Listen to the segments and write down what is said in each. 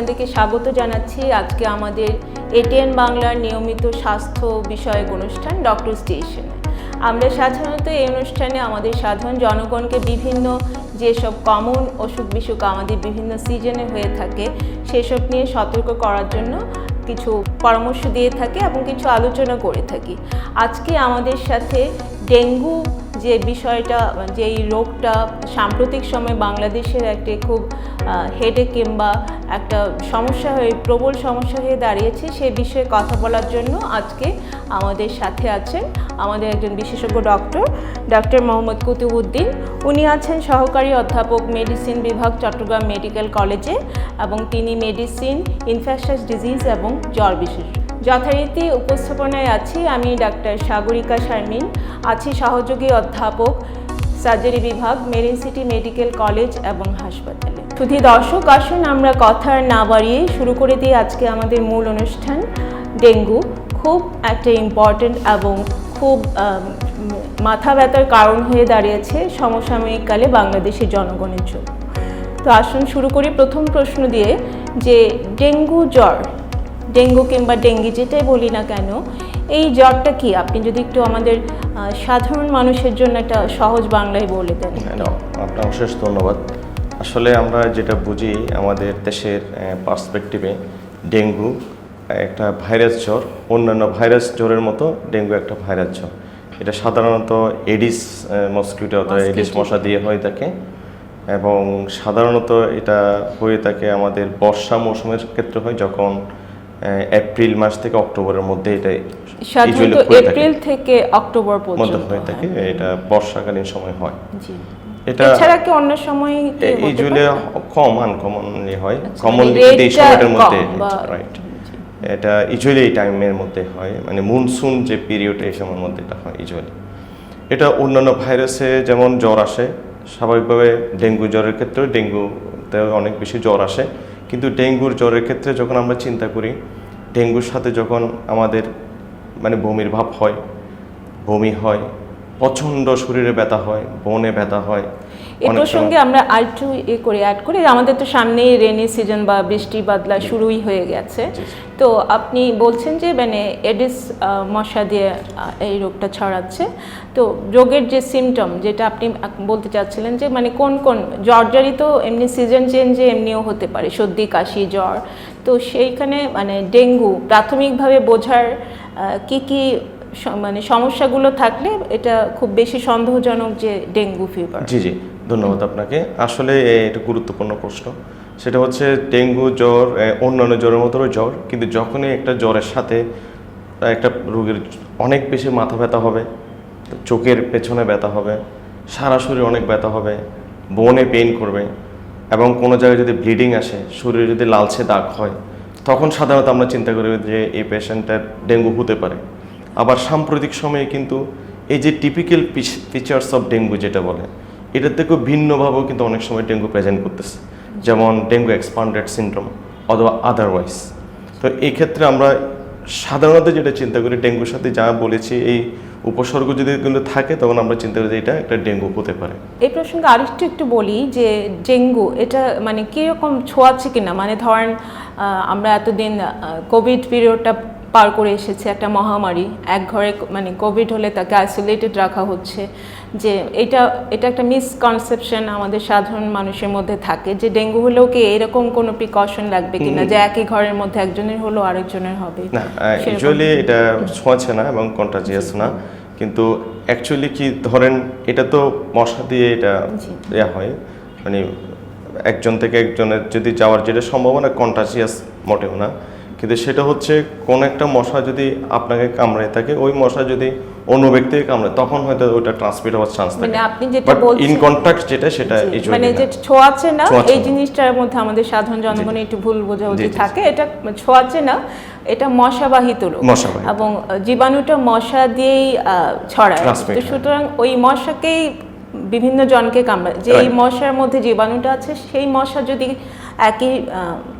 আপনাদেরকে স্বাগত জানাচ্ছি আজকে আমাদের এটিএন বাংলার নিয়মিত স্বাস্থ্য বিষয়ক অনুষ্ঠান ডক্টর স্টেশন। আমরা সাধারণত এই অনুষ্ঠানে আমাদের সাধারণ জনগণকে বিভিন্ন যেসব কমন অসুখ বিসুখ আমাদের বিভিন্ন সিজনে হয়ে থাকে, সেসব নিয়ে সতর্ক করার জন্য কিছু পরামর্শ দিয়ে থাকি এবং কিছু আলোচনা করে থাকি। আজকে আমাদের সাথে ডেঙ্গু যে বিষয়টা, যে এই রোগটা সাম্প্রতিক সময়ে বাংলাদেশের একটি খুব হেডে কিংবা একটা সমস্যা হয়ে, প্রবল সমস্যা হয়ে দাঁড়িয়েছে, সে বিষয়ে কথা বলার জন্য আজকে আমাদের সাথে আছেন আমাদের একজন বিশেষজ্ঞ ডক্টর ডক্টর মোহাম্মদ কুতুবুদ্দিন উনি আছেন সহকারী অধ্যাপক মেডিসিন বিভাগ চট্টগ্রাম মেডিকেল কলেজে এবং তিনি মেডিসিন ইনফেকশাস ডিজিজ এবং জ্বর বিশেষজ্ঞ। যথারীতি উপস্থাপনায় আছি। আমি ডাক্তার সাগরিকা শারমিন, আছি সহযোগী অধ্যাপক, সার্জারি বিভাগ, মেরিন সিটি মেডিকেল কলেজ এবং হাসপাতালে। শুধু দর্শক, আসুন আমরা কথা আর না বাড়িয়ে শুরু করে দিই আজকে আমাদের মূল অনুষ্ঠান। ডেঙ্গু খুব একটা ইম্পর্ট্যান্ট এবং খুব মাথা ব্যথার কারণ হয়ে দাঁড়িয়েছে সমসাময়িক কালে বাংলাদেশের জনগণের জন্য। তো আসুন শুরু করি প্রথম প্রশ্ন দিয়ে যে ডেঙ্গু জ্বর ডেঙ্গু কিংবা ডেঙ্গি যেটাই বলি না কেন এই জ্বরটা কি? আপনি যদি একটু আমাদের সাধারণ মানুষের জন্য একটা সহজ বাংলায় বলে দেন। হ্যালো আপনার অশেষ ধন্যবাদ। আসলে আমরা যেটা বুঝি আমাদের দেশের পার্সপেক্টিভে ডেঙ্গু একটা ভাইরাস জ্বর অন্যান্য ভাইরাস জ্বরের মতো ডেঙ্গু একটা ভাইরাস জ্বর। এটা সাধারণত এডিস মসকিউটো অথবা এডিস মশা দিয়ে হয়ে থাকে এবং সাধারণত এটা হয়ে থাকে আমাদের বর্ষা মৌসুমের ক্ষেত্রে হয় যখন এপ্রিল মাস থেকে অক্টোবরের মধ্যে এটা সাধারণত। এপ্রিল থেকে অক্টোবর পর্যন্ত হয়ে থাকে এটা বর্ষাকালীন সময় হয়। জি। এটা এছাড়া কি অন্য সময় ইউজুয়ালি কম আনকমনলি হয়। আচ্ছা, কমন মানে এই সময়টার মধ্যে রাইট এটা ইউজুয়ালি এই টাইমের মধ্যে হয় মানে মনসুন যে পিরিয়ড এই সময়ের মধ্যে এটা হয় ইউজুয়ালি এটা অন্যান্য ভাইরাসে যেমন জ্বর আসে স্বাভাবিকভাবে ডেঙ্গু জ্বরের ক্ষেত্রেও অনেক বেশি জ্বর আসে। কিন্তু ডেঙ্গুর জ্বরের ক্ষেত্রে যখন আমরা চিন্তা করি, ডেঙ্গুর সাথে যখন আমাদের মানে বমির ভাব হয়, বমি হয়, প্রচণ্ড শরীরে ব্যথা হয়, বনে ব্যথা হয় এই প্রসঙ্গে আমরা আরেকটু এ করে অ্যাড করি। আমাদের তো সামনেই রেনি সিজন বা বৃষ্টি বাদলা শুরুই হয়ে গেছে। তো আপনি বলছেন যে মানে এডিস মশা দিয়ে এই রোগটা ছড়াচ্ছে। তো রোগের যে সিমটম যেটা আপনি বলতে চাচ্ছিলেন যে মানে কোন কোন জ্বরজারি তো এমনি সিজন চেঞ্জে এমনিও হতে পারে। সর্দি কাশি জ্বর। তো সেইখানে মানে ডেঙ্গু প্রাথমিকভাবে বোঝার কি কি মানে সমস্যাগুলো থাকলে এটা খুব বেশি সন্দেহজনক যে ডেঙ্গু ফিভার জি জি। ধন্যবাদ আপনাকে। আসলে এটা গুরুত্বপূর্ণ প্রশ্ন। সেটা হচ্ছে ডেঙ্গু জ্বর অন্যান্য জ্বরের মতো জ্বর, কিন্তু যখনই একটা জ্বরের সাথে একটা রোগীর অনেক বেশি মাথা ব্যথা হবে, চোখের পেছনে ব্যথা হবে, সারা শরীরে অনেক ব্যথা হবে, বনে পেইন করবে, এবং কোনো জায়গায় যদি ব্লিডিং আসে, শরীরে যদি লালচে দাগ হয়, তখন সাধারণত আমরা চিন্তা করি যে এই পেশেন্টের ডেঙ্গু হতে পারে। আবার সাম্প্রতিক সময়ে কিন্তু এই যে টিপিক্যাল ফিচার্স অফ ডেঙ্গু যেটা বলে এটার থেকেও ভিন্নভাবেও কিন্তু অনেক সময় ডেঙ্গু প্রেজেন্ট করতেছে। যেমন ডেঙ্গু এক্সপান্ডেড সিনড্রোম অথবা আদারওয়াইজ। তো এই ক্ষেত্রে আমরা সাধারণত যেটা চিন্তা করি, ডেঙ্গুর সাথে যা বলেছি, এই উপসর্গ যদি কিন্তু থাকে, তখন আমরা চিন্তা করি যে এটা একটা ডেঙ্গু হতে পারে। এই প্রসঙ্গে আরেকটু একটু বলি যে ডেঙ্গু, এটা মানে কীরকম ছোঁয়াচ্ছে কিনা? মানে ধরেন আমরা এতদিন কোভিড পিরিয়ডটা পার করে এসেছে একটা মহামারী। এক ঘরে মানে কোভিড হলে তাকে আইসোলেটেড রাখা হচ্ছে। যে এটা এটা একটা মিসকনসেপশন আমাদের সাধারণ মানুষের মধ্যে থাকে যে ডেঙ্গু হলেও কি এরকম কোনো প্রিকশন লাগবে কিনা? যে একই ঘরের মধ্যে একজনের হলো আরেকজনের হবে। না। ইউজুয়ালি এটা ছোঁয়াচ্ছে না এবং কন্টাজিয়াস না। কিন্তু অ্যাকচুয়ালি কি ধরেন এটা তো মশা দিয়ে এটা। ইয়া হয়। মানে একজন থেকে একজনের যদি যাওয়ার যেটা সম্ভাবনা কন্টাজিয়াস মোটেও না। কিন্তু সেটা হচ্ছে কোন একটা মশা যদি আপনাকে কামড়ে থাকে ওই মশা যদি অন্য ব্যক্তিকে কামড়ে তখন হয়তো ওটা ট্রান্সমিট হওয়ার চান্স থাকে। মানে আপনি যেটা বলছেন ইন কন্ট্যাক্ট যেটা সেটা usually মানে। যে ছোঁয়াচ্ছে না এই জিনিসটার মধ্যে আমাদের সাধারণ জনগণের একটু ভুল বোঝাবুঝি থাকে এটা ছোঁয়াচ্ছে না এটা মশাবাহিত রোগ। এবং জীবাণুটা মশা দিয়েই ছড়ায়। তো সুতরাং ওই মশাকেই বিভিন্ন জনকে কামড়ায়। যে এই মশার মধ্যে জীবাণুটা আছে সেই মশা যদি একই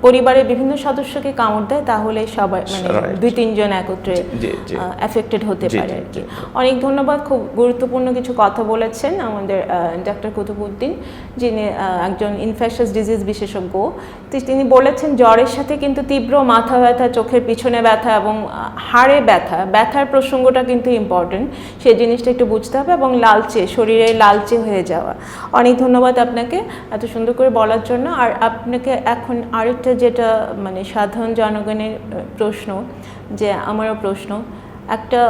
পরিবারের বিভিন্ন সদস্যকে কামড় দেয় তাহলে সবাই মানে. দুই তিনজন একত্রে। এফেক্টেড হতে পারে আর কি অনেক ধন্যবাদ খুব গুরুত্বপূর্ণ কিছু কথা বলেছেন আমাদের ডাক্তার কুতুবুদ্দিন যিনি একজন ইনফেকশাস ডিজিজ বিশেষজ্ঞ। তিনি বলেছেন জ্বরের সাথে কিন্তু তীব্র মাথা ব্যথা চোখের পিছনে ব্যথা এবং হাড়ে ব্যথা ব্যথার প্রসঙ্গটা কিন্তু ইম্পর্টেন্ট সেই জিনিসটা একটু বুঝতে হবে এবং লালচে শরীরে লালচে হয়ে যাওয়া। অনেক ধন্যবাদ আপনাকে এত সুন্দর করে বলার জন্য। আর আপনাকে এখন আরেকটা যেটা মানে সাধারণ জনগণের প্রশ্ন যে আমারও প্রশ্ন একটা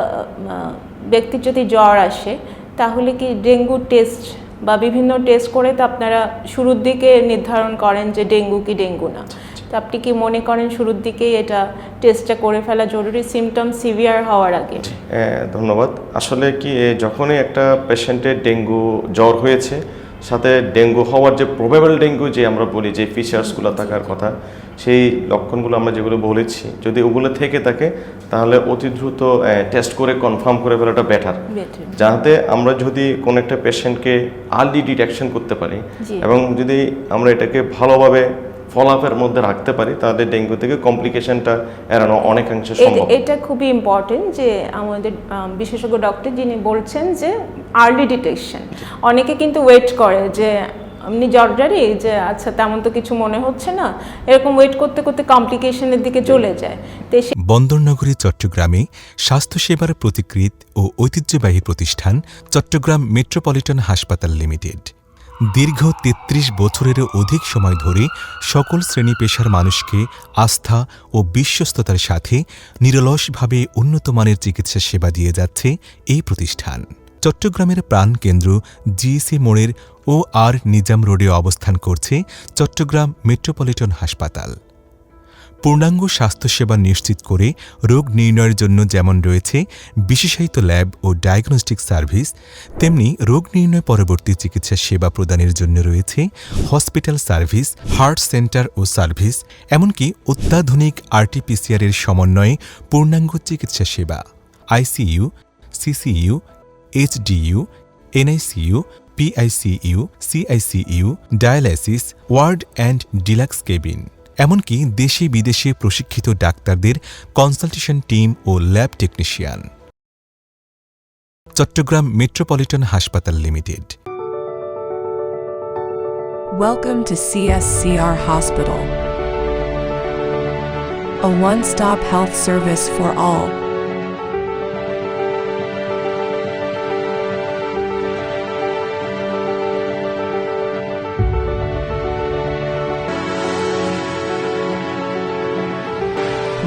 ব্যক্তির যদি জ্বর আসে তাহলে কি ডেঙ্গু টেস্ট বা বিভিন্ন টেস্ট করে তো আপনারা শুরুর দিকে নির্ধারণ করেন যে ডেঙ্গু কি ডেঙ্গু না। তো আপনি কি মনে করেন শুরুর দিকেই এটা টেস্টটা করে ফেলা জরুরি? সিমটম সিভিয়ার হওয়ার আগে। হ্যাঁ, ধন্যবাদ। আসলে কি যখনই একটা পেশেন্টের ডেঙ্গু জ্বর হয়েছে সাথে ডেঙ্গু হওয়ার যে প্রবেবল ডেঙ্গু যে আমরা বলি যে ফিচার্সগুলো থাকার কথা সেই লক্ষণগুলো আমরা যেগুলো বলেছি যদি ওগুলো থেকে থাকে তাহলে অতি দ্রুত টেস্ট করে কনফার্ম করে ফেলাটা বেটার যাতে আমরা যদি কোনো একটা পেশেন্টকে আর্লি ডিটেকশন করতে পারি এবং যদি আমরা এটাকে ভালোভাবে ফলাফের মধ্যে রাখতে পারি তাহলে ডেঙ্গু থেকে কমপ্লিকেশনটা এড়ানো অনেকাংশে সম্ভব। এটা খুবই ইম্পর্টেন্ট যে আমাদের বিশেষজ্ঞ ডক্টর যিনি বলছেন যে আর্লি ডিটেকশন অনেকে কিন্তু ওয়েট করে যে এমনি জর্জারি যে আচ্ছা তেমন তো কিছু মনে হচ্ছে না। এরকম ওয়েট করতে করতে কমপ্লিকেশনের দিকে চলে যায়। বন্দরনগরী চট্টগ্রামে স্বাস্থ্যসেবার প্রতিকৃত ও ঐতিহ্যবাহী প্রতিষ্ঠান চট্টগ্রাম মেট্রোপলিটন হাসপাতাল লিমিটেড। দীর্ঘ ৩৩ বছরেরও অধিক সময় ধরে সকল শ্রেণি পেশার মানুষকে আস্থা ও বিশ্বস্ততার সাথে নিরলসভাবে উন্নতমানের চিকিৎসা সেবা দিয়ে যাচ্ছে এই প্রতিষ্ঠান। চট্টগ্রামের প্রাণকেন্দ্র জিএসি মোড়ের ও আর নিজাম রোডে অবস্থান করছে চট্টগ্রাম মেট্রোপলিটন হাসপাতাল। পূর্ণাঙ্গ স্বাস্থ্যসেবা নিশ্চিত করে রোগ নির্ণয়ের জন্য যেমন রয়েছে বিশেষায়িত ল্যাব ও ডায়াগনস্টিক সার্ভিস, তেমনি রোগ নির্ণয় পরবর্তী চিকিৎসা সেবা প্রদানের জন্য রয়েছে হসপিটাল সার্ভিস, হার্ট সেন্টার ও সার্ভিস, এমনকি অত্যাধুনিক আরটিপিসিআর এর সমন্বয়ে পূর্ণাঙ্গ চিকিৎসা সেবা, ICU, CCU HDU NICU PICU CICU dialysis ward and deluxe cabin এমনকি দেশে বিদেশে প্রশিক্ষিত ডাক্তারদের কনসালটেশন টিম ও ল্যাব টেকনিশিয়ান চট্টগ্রাম মেট্রোপলিটন হাসপাতাল limited Welcome to CSCR Hospital, a one stop health service for all.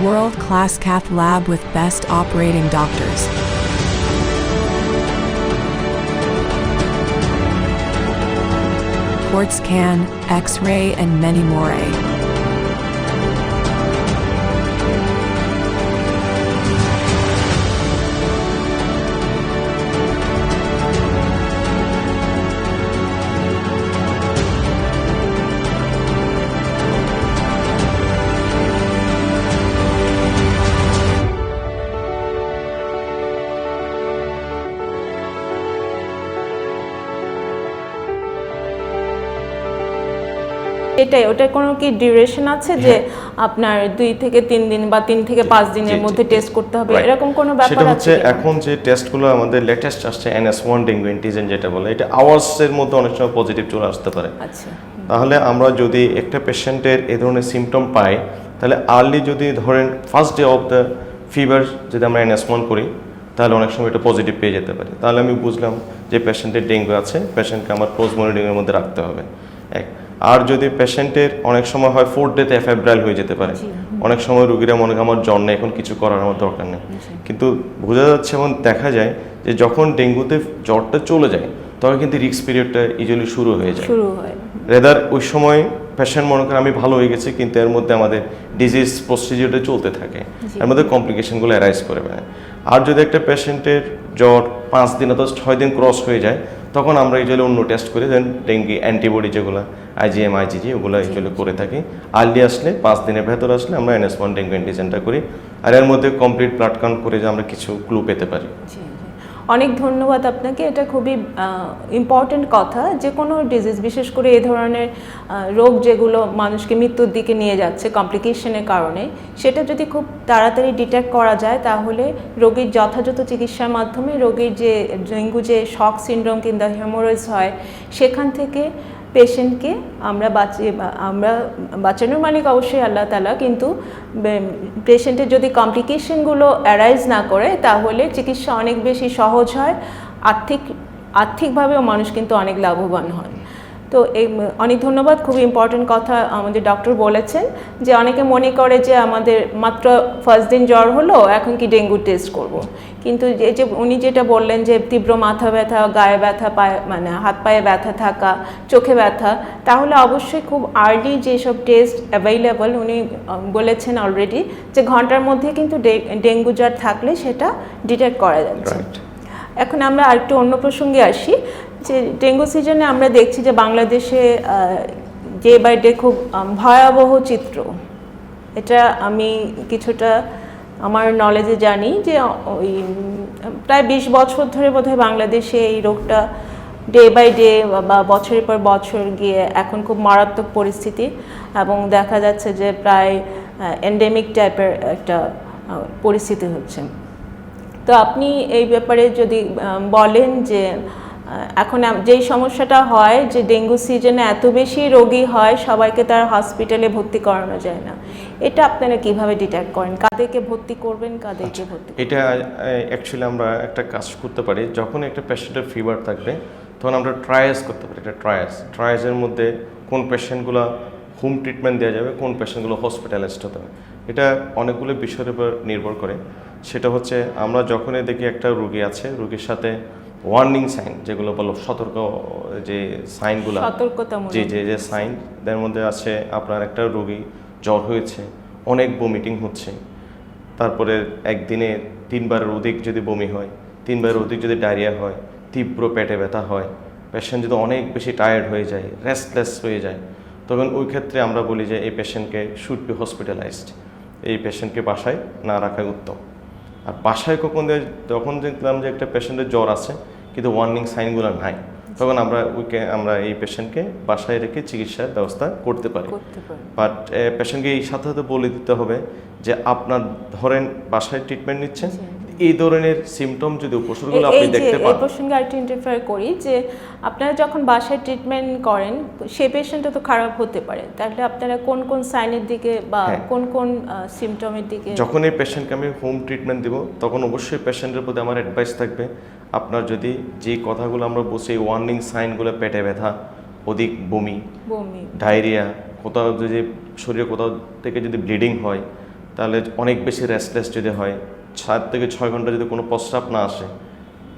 World class cath lab with best operating doctors. port scan, x ray, and many more. এটাই ওটার কোনো কি duration আছে যে আপনার দুই থেকে তিন দিন বা তিন থেকে পাঁচ দিনের হ্যাঁ। মধ্যে টেস্ট করতে হবে? এরকম কোনো ব্যাপার সেটা হচ্ছে এখন যে টেস্টগুলো আমাদের লেটেস্ট আসছে এনএস ওয়ান ডেঙ্গু অ্যান্টিজেন যেটা বলে এটা আওয়ার্সের মধ্যে অনেক সময় পজিটিভ চলে আসতে পারে। আচ্ছা। তাহলে আমরা যদি একটা পেশেন্টের এ ধরনের সিমটম পাই তাহলে আর্লি যদি ধরেন first day of the fever যদি আমরা এনএস ওয়ান করি তাহলে অনেক সময় এটা পজিটিভ পেয়ে যেতে পারে। তাহলে আমি বুঝলাম যে পেশেন্টের ডেঙ্গু আছে পেশেন্টকে আমার ক্লোজ মনিটরিংয়ের মধ্যে রাখতে হবে। এক। আর যদি পেশেন্টের অনেক সময় হয় ফোর্থ ডেতে এফএব্রাইল হয়ে যেতে পারে। অনেক সময় রুগীরা মনে আমার জ্বর নেই এখন কিছু করার আমার দরকার নেই। কিন্তু বোঝা যাচ্ছে এবং দেখা যায় যে যখন ডেঙ্গুতে জ্বরটা চলে যায় তখন কিন্তু রিস্ক পিরিয়ডটা ইজিলি শুরু হয়ে যায়। শুরু হয়। রেদার ওই সময় পেশেন্ট মনে করে আমি ভালো হয়ে গেছি কিন্তু এর মধ্যে আমাদের ডিজিজ প্রসিডিওরটা চলতে থাকে। এর মধ্যে কমপ্লিকেশনগুলো অ্যারাইজ করে বেড়ায়। আর যদি একটা পেশেন্টের জ্বর পাঁচ দিন অথবা ছয় দিন ক্রস হয়ে যায়, তখন আমরা ইউজুয়ালি অন্য টেস্ট করি দেন ডেঙ্গি অ্যান্টিবডি যেগুলো আইজিএম আইজিজি ওগুলো ইউজুয়ালি করে থাকি। আর্লি আসলে, পাঁচ দিনের ভেতর আসলে আমরা এনএস ওয়ান ডেঙ্গু অ্যান্টিজেনটা করি। আর এর মধ্যে কমপ্লিট ব্লাড কাউন্ট করে যে আমরা কিছু ক্লু পেতে পারি। অনেক ধন্যবাদ আপনাকে। এটা খুবই ইম্পর্ট্যান্ট কথা যে কোনো ডিজিজ বিশেষ করে এ ধরনের রোগ যেগুলো মানুষকে মৃত্যুর দিকে নিয়ে যাচ্ছে কমপ্লিকেশনের কারণে, সেটা যদি খুব তাড়াতাড়ি ডিটেক্ট করা যায় তাহলে রোগীর যথাযথ চিকিৎসার মাধ্যমে রোগীর যে ডেঙ্গু যে শক সিন্ড্রোম কিংবা হেমোরয়েজ হয়, সেখান থেকে পেশেন্টকে আমরা বাঁচিয়ে, আমরা বাঁচানোর মালিক অবশ্যই আল্লাহ তালা কিন্তু পেশেন্টের যদি কমপ্লিকেশনগুলো অ্যারাইজ না করে, তাহলে চিকিৎসা অনেক বেশি সহজ হয়, আর্থিক, আর্থিকভাবেও মানুষ কিন্তু অনেক লাভবান হয় তো এই, অনেক ধন্যবাদ খুব ইম্পর্টেন্ট কথা আমাদের ডক্টর বলেছেন, যে অনেকে মনে করে যে আমাদের মাত্র ফার্স্ট দিন জ্বর হলো, এখন কি ডেঙ্গু টেস্ট করব। কিন্তু যে যে উনি যেটা বললেন যে তীব্র মাথা ব্যথা গায়ে ব্যথা পায়ে মানে হাত পায়ে ব্যথা থাকা চোখে ব্যথা তাহলে অবশ্যই খুব আর্লি যেসব টেস্ট অ্যাভেলেবল উনি বলেছেন অলরেডি যে ঘণ্টার মধ্যে কিন্তু ডেঙ্গু জ্বর থাকলে সেটা ডিটেক্ট করা যাচ্ছে। এখন আমরা আরেকটু অন্য প্রসঙ্গে আসি যে ডেঙ্গু সিজনে আমরা দেখছি যে বাংলাদেশে ডে বাই ডে খুব ভয়াবহ চিত্র। এটা আমি কিছুটা আমার নলেজে জানি যে, ওই, প্রায় বিশ বছর ধরে বোধহয় বাংলাদেশে এই রোগটা ডে বাই ডে বা বছরের পর বছর গিয়ে এখন খুব মারাত্মক পরিস্থিতি এবং দেখা যাচ্ছে যে প্রায় এন্ডেমিক টাইপের একটা পরিস্থিতি হচ্ছে। তো আপনি এই ব্যাপারে যদি বলেন যে এখন যেই সমস্যাটা হয় যে ডেঙ্গু সিজনে এত বেশি রোগী হয় সবাইকে তার হসপিটালে ভর্তি করানো যায় না। এটা আপনারা কীভাবে ডিটেক্ট করেন? কাদেরকে ভর্তি করবেন কাদেরকে ভর্তি এটা অ্যাকচুয়ালি আমরা একটা কাজ করতে পারি যখন একটা পেশেন্টের ফিভার থাকবে তখন আমরা ট্রায়াস করতে পারি এটা ট্রায়াস ট্রায়াসের মধ্যে কোন পেশেন্টগুলো হোম ট্রিটমেন্ট দেওয়া যাবে কোন পেশেন্টগুলো হসপিটালাইজড হতে হবে। এটা অনেকগুলো বিষয়ের উপর নির্ভর করে। সেটা হচ্ছে আমরা যখনই দেখি একটা রুগী আছে রুগীর সাথে ওয়ার্নিং সাইন যেগুলো বলো সতর্ক যে সাইনগুলো জি যে যে সাইন এর মধ্যে আছে আপনার একটা রোগী জ্বর হয়েছে, অনেক বমিটিং হচ্ছে। তারপরে একদিনে তিনবারের অধিক যদি বমি হয়, তিনবারের অধিক যদি ডায়রিয়া হয়, তীব্র পেটে ব্যথা হয় পেশেন্ট যদি অনেক বেশি টায়ার্ড হয়ে যায় রেস্টলেস হয়ে যায়, তখন ওই ক্ষেত্রে আমরা বলি যে এই পেশেন্টকে শুড বি হসপিটালাইজড এই পেশেন্টকে বাসায় না রাখাই উত্তম। আর বাসায় কখন যখন দেখলাম যে একটা পেশেন্টের জ্বর আছে, কিন্তু ওয়ার্নিং সাইনগুলো নাই। তখন আমরা ওইকে আমরা এই পেশেন্টকে বাসায় রেখে চিকিৎসার ব্যবস্থা করতে পারি। বাট পেশেন্টকে এই সাথে সাথে বলে দিতে হবে যে আপনার ধরেন বাসায় ট্রিটমেন্ট নিচ্ছেন এই ধরনের সিমটম যদি উপসর্গগুলো আপনি দেখতে এই প্রসঙ্গে আরেকটু ইন্টারফেয়ার করি যে আপনারা যখন বাসায় ট্রিটমেন্ট করেন সে পেশেন্টও তো খারাপ হতে পারে। তাহলে আপনারা কোন কোন সাইনের দিকে বা হ্যাঁ। কোন কোন সিমটমের দিকে যখন এই পেশেন্টকে আমি হোম ট্রিটমেন্ট দিব তখন অবশ্যই পেশেন্টের প্রতি আমার অ্যাডভাইস থাকবে আপনার যদি যে কথাগুলো আমরা বসে ওয়ার্নিং সাইনগুলো পেটে ব্যথা অধিক বমি বমি। ডায়রিয়া কোথাও যদি শরীরে কোথাও থেকে যদি ব্লিডিং হয় তাহলে অনেক বেশি রেস্টলেস যদি হয় সাত থেকে ছয় ঘণ্টা যদি কোনো প্রস্রাব না আসে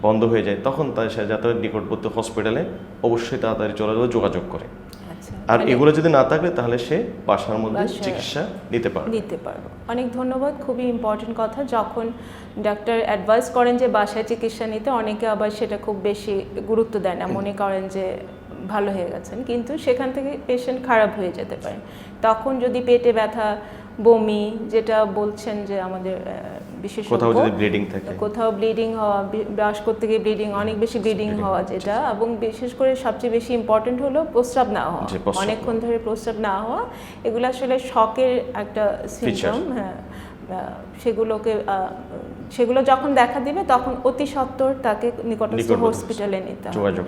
বন্ধ হয়ে যায় তখন তার সে যাতে নিকটবর্তী হসপিটালে অবশ্যই তাড়াতাড়ি চলে যোগাযোগ করে। আর মানে এগুলো যদি না থাকে তাহলে সে বাসার মধ্যে চিকিৎসা নিতে পারবে। নিতে পারব। অনেক ধন্যবাদ খুবই ইম্পর্টেন্ট কথা। যখন ডাক্তার অ্যাডভাইস করেন যে বাসায় চিকিৎসা নিতে অনেকে আবার সেটা খুব বেশি গুরুত্ব দেয় না। মনে করেন যে ভালো হয়ে গেছেন। কিন্তু সেখান থেকে পেশেন্ট খারাপ হয়ে যেতে পারে। তখন যদি পেটে ব্যথা বমি যেটা বলছেন যে আমাদের বিশেষজ্ঞ। কোথাও যদি ব্লিডিং থাকে। কোথাও ব্লিডিং হওয়া ব্রাশ করতে গিয়ে ব্লিডিং অনেক বেশি ব্লিডিং হওয়া যেটা। এবং বিশেষ করে সবচেয়ে বেশি ইম্পর্টেন্ট হলো প্রস্রাব না হওয়া। অনেকক্ষণ ধরে প্রস্রাব না হওয়া। এগুলো আসলে শকের একটা সিমটম হ্যাঁ। সেগুলোকে সেগুলো যখন দেখা দিবে তখন অতি সত্বর তাকে নিকটস্থ হসপিটালে নিতে হবে।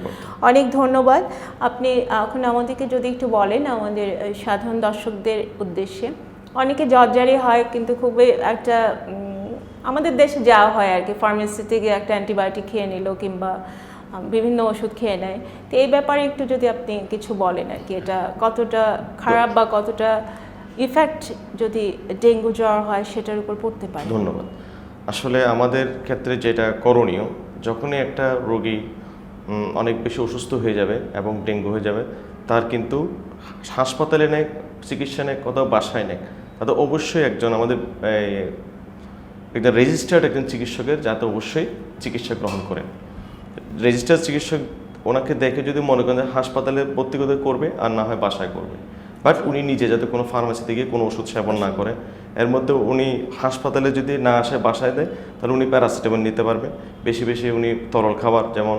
অনেক ধন্যবাদ। আপনি এখন আমাদেরকে যদি একটু বলেন আমাদের সাধারণ দর্শকদের উদ্দেশ্যে। অনেকে জর্জারি হয় কিন্তু খুবই একটা আমাদের দেশে যাওয়া হয় আর কি ফার্মেসি থেকে একটা অ্যান্টিবায়োটিক খেয়ে নিল কিংবা বিভিন্ন ওষুধ খেয়ে নেয়। তো এই ব্যাপারে একটু যদি আপনি কিছু বলেন আর কি, এটা কতটা খারাপ বা কতটা ইফেক্ট যদি ডেঙ্গু জ্বর হয় সেটার উপর পড়তে পারে? ধন্যবাদ। আসলে আমাদের ক্ষেত্রে যেটা করণীয়, যখনই একটা রোগী অনেক বেশি অসুস্থ হয়ে যাবে এবং ডেঙ্গু হয়ে যাবে, তার কিন্তু হাসপাতালে নেয় চিকিৎসা নেয় কোথাও বাসায় নেয় তাতে অবশ্যই একজন আমাদের একজন রেজিস্টার্ড একজন চিকিৎসকের যাতে অবশ্যই চিকিৎসা গ্রহণ করেন রেজিস্টার্ড চিকিৎসক ওনাকে দেখে যদি মনে করেন হাসপাতালে ভর্তি করবে আর না হয় বাসায় করবে। বাট উনি নিজে যাতে কোনো ফার্মেসিতে গিয়ে কোনো ওষুধ সেবন না করে এর মধ্যে উনি হাসপাতালে যদি না আসে বাসায় দেয় তাহলে উনি প্যারাসিটামল নিতে পারবে। বেশি বেশি উনি তরল খাবার যেমন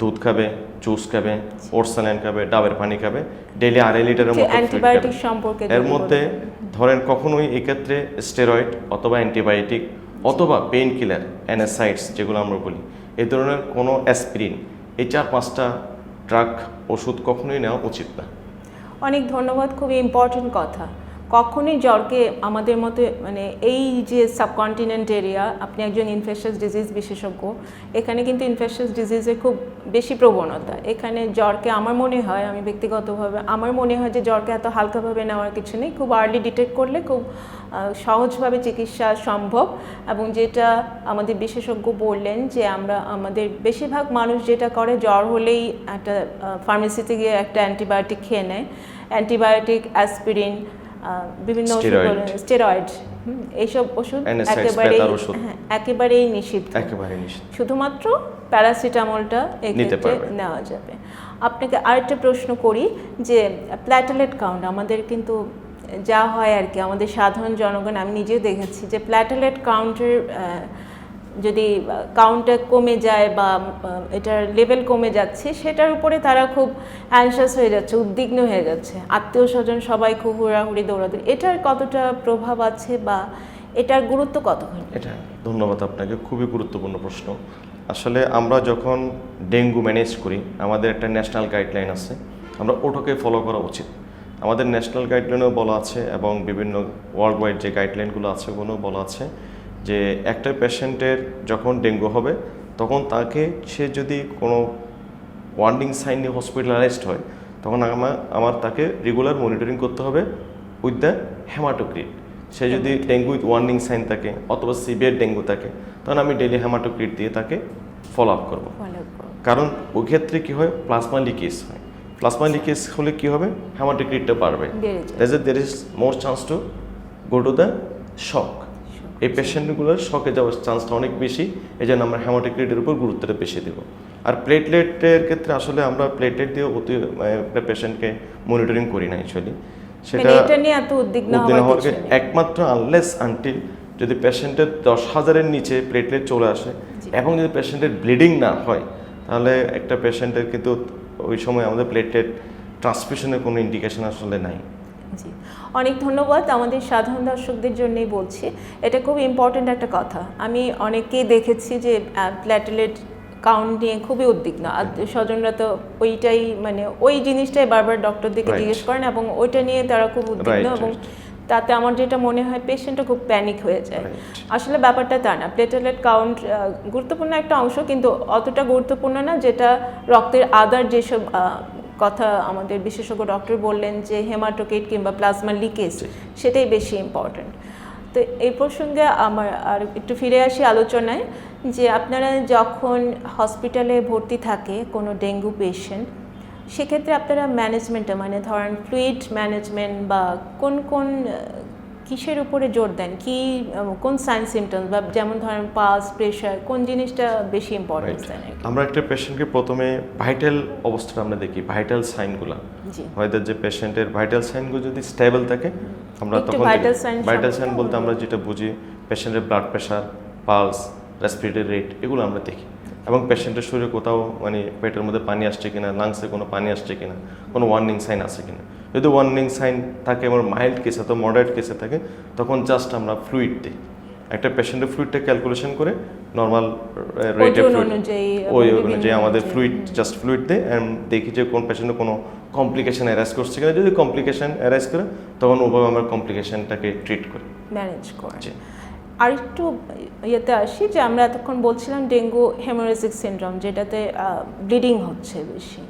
দুধ খাবে জুস খাবে ওরসালাইন খাবে ডাবের পানি খাবে ডেইলি আড়াই লিটারের মতো এর মধ্যে ধরেন কখনোই এক্ষেত্রে স্টেরয়েড অথবা অ্যান্টিবায়োটিক অথবা পেইন কিলার অ্যানাসাইডস যেগুলো আমরা বলি, এ ধরনের কোনো অ্যাসপিরিন এই চার পাঁচটা ড্রাগ ওষুধ কখনোই নেওয়া উচিত না। অনেক ধন্যবাদ, খুবই ইম্পর্টেন্ট কথা। কখনোই জ্বরকে আমাদের মতো মানে এই যে সাবকন্টিনেন্ট এরিয়া আপনি একজন ইনফেকশাস ডিজিজ বিশেষজ্ঞ, এখানে কিন্তু ইনফেকশাস ডিজিজের খুব বেশি প্রবণতা। এখানে জ্বরকে আমার মনে হয়, আমি ব্যক্তিগতভাবে, আমার মনে হয় যে জ্বরকে এত হালকাভাবে নেওয়ার কিছু নেই। খুব আর্লি ডিটেক্ট করলে খুব সহজভাবে চিকিৎসা সম্ভব। এবং যেটা আমাদের বিশেষজ্ঞ বললেন যে আমরা, আমাদের বেশিরভাগ মানুষ যেটা করে, জ্বর হলেই একটা ফার্মেসিতে গিয়ে একটা অ্যান্টিবায়োটিক খেয়ে নেয়। অ্যান্টিবায়োটিক অ্যাসপিরিন বিভিন্ন স্টেরয়েড এইসব ওষুধ একেবারে একেবারেই। হ্যাঁ, একেবারেই নিষিদ্ধ একেবারে নিষিদ্ধ শুধুমাত্র প্যারাসিটামলটা এক্ষেত্রে। নেওয়া যাবে আপনাকে আরেকটা প্রশ্ন করি যে প্ল্যাটেলেট কাউন্ট আমাদের কিন্তু যা হয় আর কি আমাদের সাধারণ জনগণ আমি নিজে দেখেছি যে প্ল্যাটেলেট কাউন্টের যদি কাউন্টটা কমে যায় বা এটার লেভেল কমে যাচ্ছে, সেটার উপরে তারা খুব অ্যানশাস হয়ে যাচ্ছে, উদ্বিগ্ন হয়ে যাচ্ছে। আত্মীয় স্বজন সবাই খুব হুড়াহুড়ি দৌড়াদৌড়ি। এটার কতটা প্রভাব আছে বা এটার গুরুত্ব কতখানি? এটা, ধন্যবাদ আপনাকে। খুবই গুরুত্বপূর্ণ প্রশ্ন। আসলে আমরা যখন ডেঙ্গু ম্যানেজ করি, আমাদের একটা ন্যাশনাল গাইডলাইন আছে, আমরা ওটাকে ফলো করা উচিত। আমাদের ন্যাশনাল গাইডলাইনেও বলা আছে এবং বিভিন্ন ওয়ার্ল্ড ওয়াইড যে গাইডলাইনগুলো আছে ওগুলো বলা আছে। যে একটা পেশেন্টের যখন ডেঙ্গু হবে তখন তাকে সে যদি কোনো ওয়ার্নিং সাইন নিয়ে হসপিটালাইজড হয় তখন আমার আমার তাকে রেগুলার মনিটরিং করতে হবে উইথ দ্য হেমাটোক্রিট সে যদি ডেঙ্গু উইথ ওয়ার্নিং সাইন থাকে অথবা সিভিয়ার ডেঙ্গু থাকে তখন আমি ডেলি হেমাটোক্রিট দিয়ে তাকে ফলো আপ করব। কারণ ওই ক্ষেত্রে কী হয় প্লাজমা লিকেজ হয়। প্লাজমা লিকেজ হলে কী হবে হেমাটোক্রিটটা বাড়বে। There is more chance to go to the shock এই পেশেন্টগুলোর শখে যাওয়ার চান্সটা অনেক বেশি। এই জন্য আমরা হেমাটোক্রিটের উপর গুরুত্বটা বেশি দেব। আর প্লেটলেটের ক্ষেত্রে আসলে আমরা প্লেটলেট দিয়ে অতি মানে পেশেন্টকে মনিটরিং করি না অ্যাকচুয়ালি সেটা মানে এটা নিয়ে এত উদ্বিগ্ন হওয়ার। একমাত্র আনলেস আনটিল যদি পেশেন্টের দশ হাজারের নিচে প্লেটলেট চলে আসে এবং যদি পেশেন্টের ব্লিডিং না হয় তাহলে একটা পেশেন্টের কিন্তু ওই সময় আমাদের প্লেটলেট ট্রান্সমিশনের কোনো ইন্ডিকেশন আসলে নাই। জি। অনেক ধন্যবাদ আমাদের সাধারণ দর্শকদের জন্যই বলছি। এটা খুব ইম্পর্ট্যান্ট একটা কথা। আমি অনেকেই দেখেছি যে প্ল্যাটেলেট কাউন্ট নিয়ে খুবই উদ্বিগ্ন। আত্মীয় স্বজনরা তো ওইটাই মানে ওই জিনিসটাই বারবার ডক্টরদেরকে Right. জিজ্ঞেস করেন এবং ওইটা নিয়ে তারা খুব উদ্বিগ্ন এবং তাতে আমার যেটা মনে হয় পেশেন্টটা খুব প্যানিক হয়ে যায়। আসলে ব্যাপারটা তা না। প্লেটেলেট কাউন্ট গুরুত্বপূর্ণ একটা অংশ কিন্তু অতটা গুরুত্বপূর্ণ না যেটা রক্তের আদার যেসব কথা আমাদের বিশেষজ্ঞ ডক্টর বললেন যে হেমাটোকেট কিংবা প্লাজমা লিকেজ সেটাই বেশি ইম্পর্ট্যান্ট তো এই প্রসঙ্গে আমার আর একটু ফিরে আসি আলোচনায় যে আপনারা যখন হসপিটালে ভর্তি থাকে কোনো ডেঙ্গু পেশেন্ট সেক্ষেত্রে আপনারা ম্যানেজমেন্টটা মানে ধরেন ফ্লুইড ম্যানেজমেন্ট বা কোন কোন কিসের উপরে জোর দেন? কি কোন সাইন সিমটমস বা যেমন ধরেন পালস প্রেশার কোন জিনিসটা বেশি ইম্পর্টেন্স দেন আমরা একটা পেশেন্টকে প্রথমে ভাইটাল অবস্থাটা আমরা দেখি ভাইটাল সাইনগুলো হয়তো যে পেশেন্টের ভাইটাল সাইনগুলো যদি স্টেবল থাকে আমরা তখন vital sign ভাইটাল সাইন বলতে আমরা যেটা বুঝি পেশেন্টের blood pressure pulse respiratory rate এগুলো আমরা দেখি। এবং পেশেন্টের শরীরে কোথাও মানে পেটের মধ্যে পানি আসছে কিনা লাংসে কোনো পানি আসছে কিনা কোনো ওয়ার্নিং সাইন আছে কিনা। যদি ওয়ার্নিং সাইন থাকে আমার মাইল্ড কেসে অথবা মডারেট কেসে থাকে তখন জাস্ট আমরা ফ্লুইড দিই। একটা পেশেন্টের ফ্লুইডটা ক্যালকুলেশন করে নর্মাল রেটে ওই অনুযায়ী আমাদের। ফ্লুইড জাস্ট ফ্লুইড দেয় অ্যান্ড দেখি যে কোন পেশেন্টে কোনো কমপ্লিকেশন অ্যারাইজ করছে কিনা। যদি কমপ্লিকেশন অ্যারাইজ করে তখন ওভাবে আমরা কমপ্লিকেশনটাকে ট্রিট করি। ম্যানেজ করেন জি। আর একটু ইয়েতে আসি যে আমরা এতক্ষণ বলছিলাম ডেঙ্গু হেমোরেজিক সিনড্রোম যেটাতে ব্লিডিং হচ্ছে বেশি।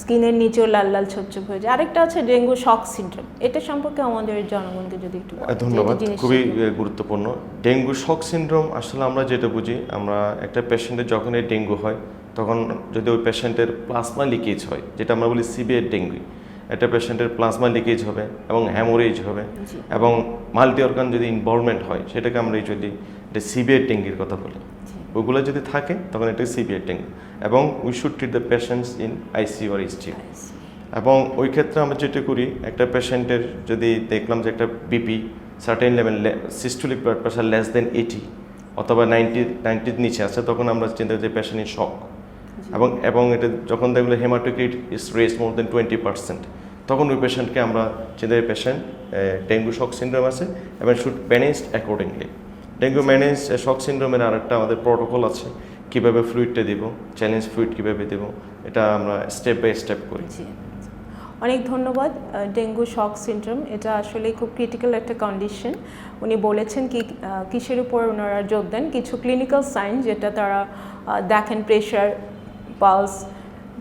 স্কিনের নিচেও লাল লাল ছোপ ছোপ হয়ে যায়। আরেকটা আছে ডেঙ্গু শক সিনড্রোম। এটা সম্পর্কে আমাদের জনগণকে যদি একটু ধন্যবাদ। খুবই গুরুত্বপূর্ণ। ডেঙ্গু শক সিনড্রোম আসলে আমরা যেটা বুঝি আমরা একটা পেশেন্টের যখন এই ডেঙ্গু হয় তখন যদি ওই পেশেন্টের প্লাজমা লিকেজ হয় যেটা আমরা বলি সিভিয়ার ডেঙ্গু একটা পেশেন্টের প্লাজমা লিকেজ হবে এবং হ্যামোরেজ হবে এবং মাল্টি অর্গান যদি ইনভলভমেন্ট হয় সেটাকে আমরা যদি এটা সিভিয়ার ডেঙ্গির কথা বলি। জি। ওইগুলো যদি থাকে তখন এটা সিভিয়ার ডেঙ্গু। এবং we should treat the patients in ICU আর ইস্টিউ এবং ওই ক্ষেত্রে আমরা যেটা করি একটা পেশেন্টের যদি দেখলাম যে একটা BP certain level systolic blood pressure less than eighty অথবা নাইনটি নাইনটির নিচে আছে তখন আমরা চিন্তা করি যে পেশেন্ট ইন শক এবং এবং এটা যখন দেখল haematocrit is rise more than twenty percent তখন ওই পেশেন্টকে আমরা চিন্তা পেশেন্ট ডেঙ্গু শক সিন্ড্রোম আছে এবং should managed accordingly dengue manage shock সিন্ড্রোমের আরেকটা আমাদের প্রোটোকল আছে কীভাবে ফ্লুইডটা দিব চ্যালেঞ্জ ফ্লুইড কীভাবে দেব এটা আমরা স্টেপ বাই স্টেপ করি। অনেক ধন্যবাদ ডেঙ্গু শক সিনড্রোম এটা আসলে খুব ক্রিটিক্যাল একটা কন্ডিশন উনি বলেছেন কি কিসের উপর ওনারা যোগ দেন কিছু ক্লিনিক্যাল সাইন যেটা তারা দেখেন প্রেশার পালস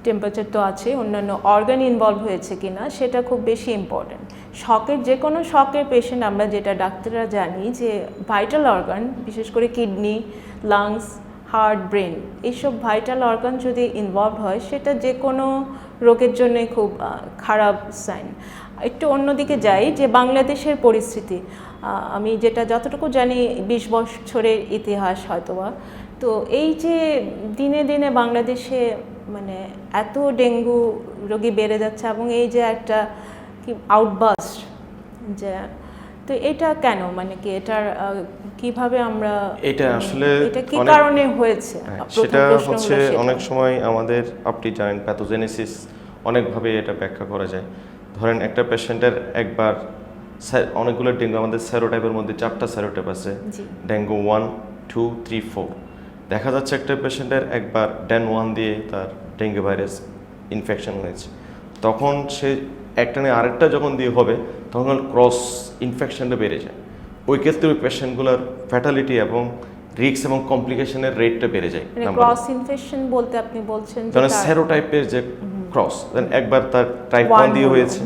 টেম্পারেচার তো আছে অন্যান্য অর্গান ইনভলভ হয়েছে কিনা সেটা খুব বেশি ইম্পর্ট্যান্ট শকের যে কোনো শকের পেশেন্ট আমরা যেটা ডাক্তাররা জানি যে ভাইটাল অর্গান বিশেষ করে কিডনি লাংস হার্ট ব্রেন এইসব ভাইটাল অর্গান যদি ইনভলভ হয়, সেটা যে কোনো রোগের জন্য খুব খারাপ সাইন একটু অন্যদিকে যাই যে বাংলাদেশের পরিস্থিতি আমি যেটা যতটুকু জানি, বিশ বছরের ইতিহাস হয়তোবা তো এই যে দিনে দিনে বাংলাদেশে মানে এত ডেঙ্গু রোগী বেড়ে যাচ্ছে এবং এই যে একটা কি আউটবাস্ট যে তো এটা কেন? মানে কি এটার কীভাবে আমরা এটা আসলে এটা কি কারণে হয়েছে? হ্যাঁ, সেটা হচ্ছে অনেক সময় আমাদের আপনি জানেন প্যাথোজেনেসিস অনেকভাবে এটা ব্যাখ্যা করা যায়। ধরেন একটা পেশেন্টের একবার অনেকগুলো ডেঙ্গু আমাদের স্যারোটাইপের মধ্যে চারটা স্যারোটাইপ আছে। Dengue one two three four দেখা যাচ্ছে একটা পেশেন্টের একবার ডেন ওয়ান দিয়ে তার ডেঙ্গু ভাইরাস ইনফেকশন হয়েছে। তখন সে একটা নিয়ে আরেকটা যখন দিয়ে হবে তখন ক্রস ইনফেকশনটা বেড়ে যায়। ওই ক্ষেত্রে ওই পেশেন্টগুলোর ফ্যাটালিটি এবং রিক্স এবং কমপ্লিকেশনের রেটটা বেড়ে যায় মানে ক্রস ইনফেকশন বলতে আপনি বলছেন যে যেমন তার- সেরোটাইপের যে ক্রস একবার তার টাইপ ওয়ান দিয়ে হয়েছে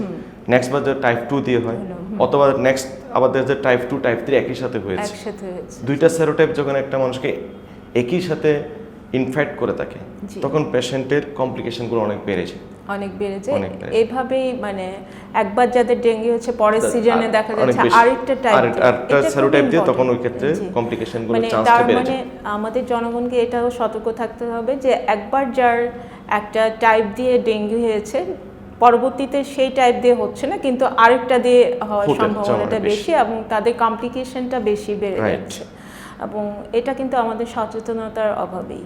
নেক্সট বার টাইপ টু দিয়ে হয় অথবা নেক্সট আমাদের যে টাইপ টু টাইপ থ্রি একই সাথে হয়েছে। দুইটা সেরোটাইপ যখন একটা মানুষকে একই সাথে ইনফেক্ট করে থাকে। তখন পেশেন্টের কমপ্লিকেশনগুলো অনেক বেড়ে যায় অনেক বেড়ে যায় এইভাবেই মানে একবার যাদের ডেঙ্গু হচ্ছে পরের সিজনে দেখা যাচ্ছে আরেকটা টাইপ আরেক- আরেকটা serotype দিয়ে তখন ওই ক্ষেত্রে chance তার বেড়ে মানে যায়। আমাদের জনগণকে এটাও সতর্ক থাকতে হবে যে একবার যার একটা টাইপ দিয়ে ডেঙ্গু হয়েছে পরবর্তীতে সেই টাইপ দিয়ে হচ্ছে না কিন্তু আরেকটা দিয়ে হওয়ার সম্ভাবনাটা। বেশি। এবং তাদের কমপ্লিকেশনটা বেশি বেড়ে যাচ্ছে। এবং এটা কিন্তু আমাদের সচেতনতার অভাবেই।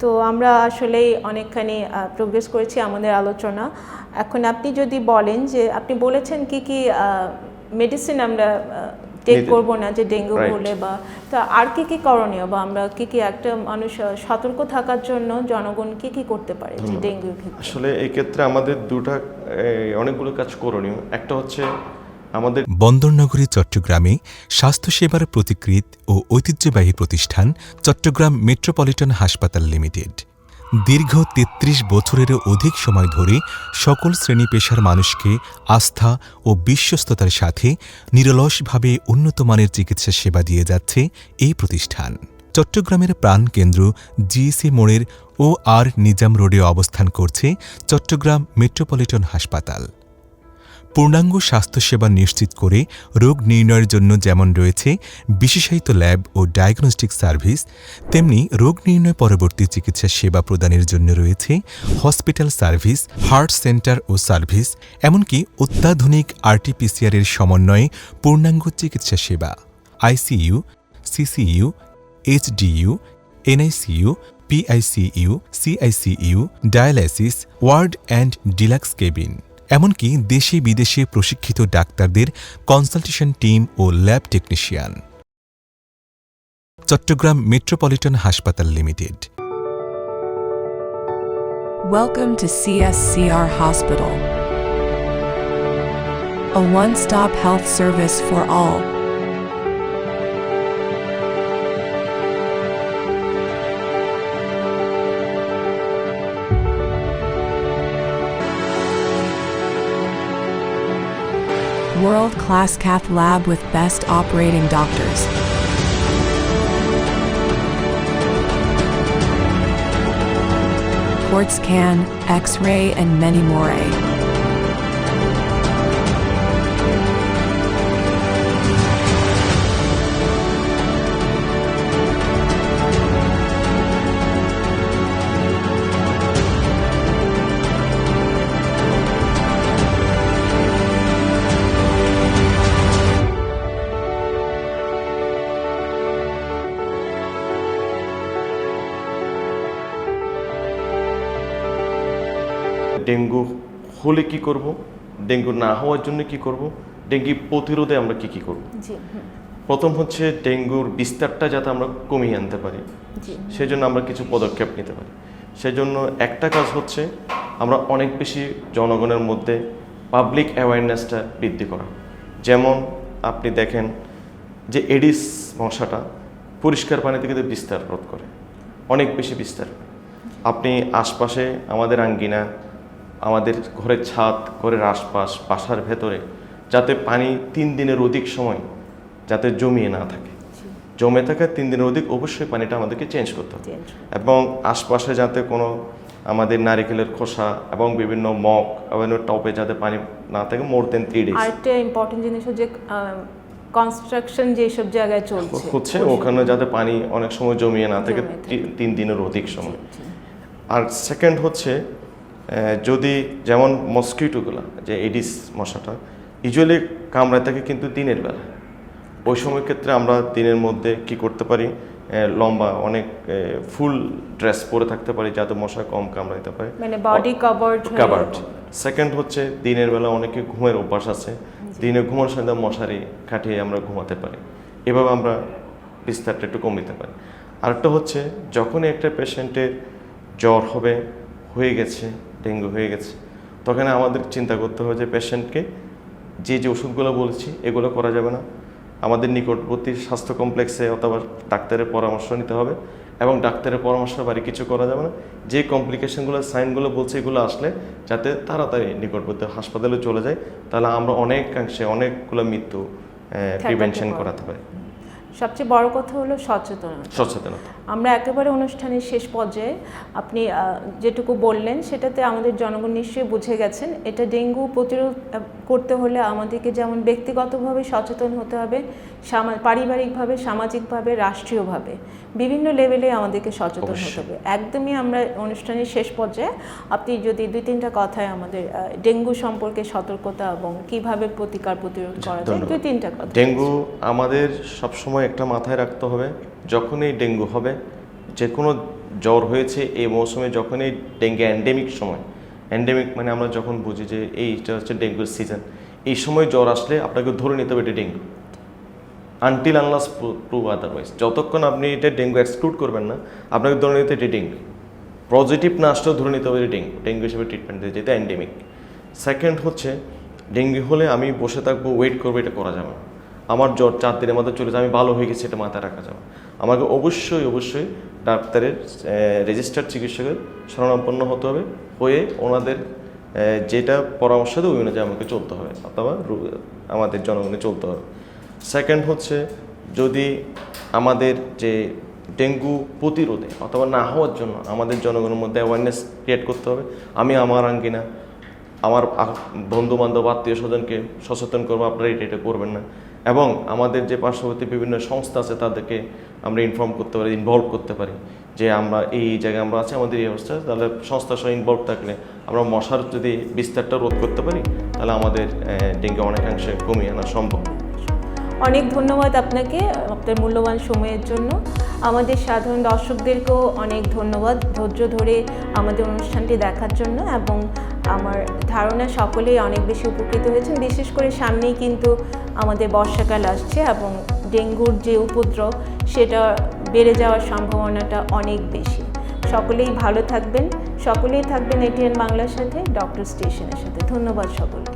তো আমরা আসলেই অনেকখানি প্রোগ্রেস করেছি আমাদের আলোচনা। এখন আপনি যদি বলেন যে আপনি বলেছেন কি কি মেডিসিন আমরা টেক করব না যে ডেঙ্গু. হলে বা তা আর কি কি করণীয় বা আমরা কি কি একটা মানুষ সতর্ক থাকার জন্য জনগণ কি কি করতে পারে যে ডেঙ্গুর ক্ষেত্রে? আসলে এই ক্ষেত্রে আমাদের দুটা অনেকগুলো কাজ করণীয়। একটা হচ্ছে আমাদের বন্দরনগরী চট্টগ্রামে স্বাস্থ্যসেবার প্রতিকৃত ও ঐতিহ্যবাহী প্রতিষ্ঠান চট্টগ্রাম মেট্রোপলিটন হাসপাতাল লিমিটেড। দীর্ঘ ৩৩ বছরেরও অধিক সময় ধরে সকল শ্রেণি পেশার মানুষকে আস্থা ও বিশ্বস্ততার সাথে নিরলসভাবে উন্নতমানের চিকিৎসা সেবা দিয়ে যাচ্ছে এই প্রতিষ্ঠান। চট্টগ্রামের প্রাণকেন্দ্র জিএসি মোড়ের ও আর নিজাম রোডে অবস্থান করছে চট্টগ্রাম মেট্রোপলিটন হাসপাতাল। পূর্ণাঙ্গ স্বাস্থ্যসেবা নিশ্চিত করে রোগ নির্ণয়ের জন্য যেমন রয়েছে বিশেষায়িত ল্যাব ও ডায়াগনস্টিক সার্ভিস, তেমনি রোগ নির্ণয় পরবর্তী চিকিৎসা সেবা প্রদানের জন্য রয়েছে হসপিটাল সার্ভিস, হার্ট সেন্টার ও সার্ভিস, এমনকি অত্যাধুনিক আরটিপিসিআর এর সমন্বয়ে পূর্ণাঙ্গ চিকিৎসা সেবা। ICU, CCU, HDU, NICU, PICU, CICU, dialysis, ward and deluxe cabin. এমনকি দেশে বিদেশে প্রশিক্ষিত ডাক্তারদের কনসালটেশন টিম ও ল্যাব টেকনিশিয়ান চট্টগ্রাম মেট্রোপলিটন হাসপাতাল limited Welcome to CSCR Hospital, a one stop health service for all. World class cath lab with best operating doctors. port scan, x ray, and many more. Dengue হলে কি করব? Dengue না হওয়ার জন্য কি করব? Dengue প্রতিরোধে আমরা কি কি করব? প্রথম হচ্ছে ডেঙ্গুর বিস্তারটা যাতে আমরা কমিয়ে আনতে পারি। সেজন্য আমরা কিছু পদক্ষেপ নিতে পারি। সেজন্য একটা কাজ হচ্ছে আমরা অনেক বেশি জনগণের মধ্যে পাবলিক অ্যাওয়ারনেসটা বৃদ্ধি করা। যেমন আপনি দেখেন যে এডিস মশাটা পরিষ্কার পানিতে কিন্তু বিস্তার রোধ করে। অনেক বেশি বিস্তার আপনি আশপাশে আমাদের আঙ্গিনা আমাদের ঘরের ছাদ ঘরের আশপাশ বাসার ভেতরে যাতে পানি তিন দিনের অধিক সময় যাতে জমিয়ে না থাকে। জমে থাকা তিন দিনের অধিক অবশ্যই পানিটা আমাদেরকে চেঞ্জ করতে হবে। এবং আশপাশে যাতে কোনো আমাদের নারিকেলের খোসা এবং বিভিন্ন মগ এবং টপে যাতে পানি না থাকে মোর দেন থ্রি ডেজ আরেকটা ইম্পর্টেন্ট জিনিস হচ্ছে কনস্ট্রাকশন যেসব জায়গায় চলছে। হচ্ছে ওখানে যাতে পানি অনেক সময় জমিয়ে না থাকে তিন দিনের অধিক সময়। আর সেকেন্ড হচ্ছে যদি যেমন মস্কিটোগুলো যে এডিস মশাটা ইউজুয়ালি কামড়ায় থাকে কিন্তু দিনের বেলা। ওই সময় ক্ষেত্রে আমরা দিনের মধ্যে কি করতে পারি? লম্বা অনেক ফুল ড্রেস পরে থাকতে পারি যাতে মশা কম কামড়াইতে পারে। মানে বডি কভার্ড কাভার্ড সেকেন্ড হচ্ছে দিনের বেলা অনেকে ঘুমের অভ্যাস আছে। দিনে ঘুমানোর সঙ্গে মশারি কাটিয়ে আমরা ঘুমাতে পারি। এভাবে আমরা বিস্তারটা একটু কম দিতে পারি। আরেকটা হচ্ছে যখনই একটা পেশেন্টের জ্বর হবে হয়ে গেছে ডেঙ্গু হয়ে গেছে। তখন আমাদের চিন্তা করতে হবে যে পেশেন্টকে যে যে ওষুধগুলো বলছি এগুলো করা যাবে না। আমাদের নিকটবর্তী স্বাস্থ্য কমপ্লেক্সে অথবা ডাক্তারের পরামর্শ নিতে হবে এবং ডাক্তারের পরামর্শ বাড়ি কিছু করা যাবে না। যে কমপ্লিকেশনগুলো সাইনগুলো বলছে এগুলো আসলে যাতে তাড়াতাড়ি নিকটবর্তী হাসপাতালে চলে যায় তাহলে আমরা অনেকাংশে অনেকগুলো মৃত্যু প্রিভেনশন করাতে পারি। সবচেয়ে বড় কথা হলো সচেতনতা। সচেতনতা। আমরা একেবারে অনুষ্ঠানের শেষ পর্যায়ে আপনি যেটুকু বললেন সেটাতে আমাদের জনগণ নিশ্চয়ই বুঝে গেছেন। এটা ডেঙ্গু প্রতিরোধ করতে হলে আমাদেরকে যেমন ব্যক্তিগতভাবে সচেতন হতে হবে পারিবারিকভাবে সামাজিকভাবে রাষ্ট্রীয়ভাবে বিভিন্ন লেভেলে আমাদেরকে সচেতন হতে হবে। একদমই আমরা অনুষ্ঠানের শেষ পর্যায়ে আপনি যদি দুই তিনটা কথায় আমাদের ডেঙ্গু সম্পর্কে সতর্কতা এবং কীভাবে প্রতিকার প্রতিরোধ করা যায় দুই তিনটা কথা ডেঙ্গু আমাদের সবসময় একটা মাথায় রাখতে হবে যখনই ডেঙ্গু হবে যে কোনো জ্বর হয়েছে এই মৌসুমে যখনই ডেঙ্গু অ্যান্ডেমিক সময় অ্যান্ডেমিক মানে আমরা যখন বুঝি যে এইটা হচ্ছে ডেঙ্গুর সিজন এই সময় জ্বর আসলে আপনাকে ধরে নিতে হবে এটা dengue. Until unless prove otherwise যতক্ষণ আপনি এটা ডেঙ্গু এক্সক্লুড করবেন না, আপনাকে ধরে নিতে এটা ডেঙ্গু। পজিটিভ না আসলেও ধরে নিতে হবে ডেঙ্গু। ডেঙ্গু হিসেবে ট্রিটমেন্ট দিতে যেটা অ্যান্ডেমিক সেকেন্ড হচ্ছে, ডেঙ্গু হলে আমি বসে থাকব ওয়েট করব, এটা করা যাবে আমার জ্বর চার দিনের মধ্যে চলে যায় আমি ভালো হয়ে গেছি, এটা মাথায় রাখা যাবে। আমাকে অবশ্যই অবশ্যই ডাক্তারের রেজিস্টার্ড চিকিৎসকের শরণাপন্ন হতে হবে। হয়ে ওনাদের যেটা পরামর্শ দেবে ওই অনুযায়ী আমাকে চলতে হবে, অথবা আমাদের জনগণে চলতে হবে। সেকেন্ড হচ্ছে, যদি আমাদের যে ডেঙ্গু প্রতিরোধে অথবা না হওয়ার জন্য আমাদের জনগণের মধ্যে অ্যাওয়ারনেস ক্রিয়েট করতে হবে, আমি আমার আঙ্গিনা, আমার বন্ধু বান্ধব আত্মীয় স্বজনকে সচেতন করব, আপনারা এটা এটা করবেন না। এবং আমাদের যে পার্শ্ববর্তী বিভিন্ন সংস্থা আছে, তাদেরকে আমরা ইনফর্ম করতে পারি ইনভলভ করতে পারি যে আমরা এই জায়গায় আমরা আছি, আমাদের এই অবস্থা তাহলে সংস্থার সঙ্গে ইনভলভ থাকলে আমরা মশার যদি বিস্তারটা রোধ করতে পারি, তাহলে আমাদের ডেঙ্গু অনেকাংশে কমিয়ে আনা সম্ভব। অনেক ধন্যবাদ আপনাকে, আপনার মূল্যবান সময়ের জন্য। আমাদের সাধারণ দর্শকদেরকেও অনেক ধন্যবাদ ধৈর্য ধরে আমাদের অনুষ্ঠানটি দেখার জন্য এবং আমার ধারণা সকলেই অনেক বেশি উপকৃত হয়েছেন বিশেষ করে সামনেই কিন্তু আমাদের বর্ষাকাল আসছে এবং ডেঙ্গুর যে উপদ্রব, সেটা বেড়ে যাওয়ার সম্ভাবনাটা অনেক বেশি। সকলেই ভালো থাকবেন, সকলেই থাকবেন এটিএন বাংলার সাথে, ডক্টর স্টেশনের সাথে। ধন্যবাদ সকলকে।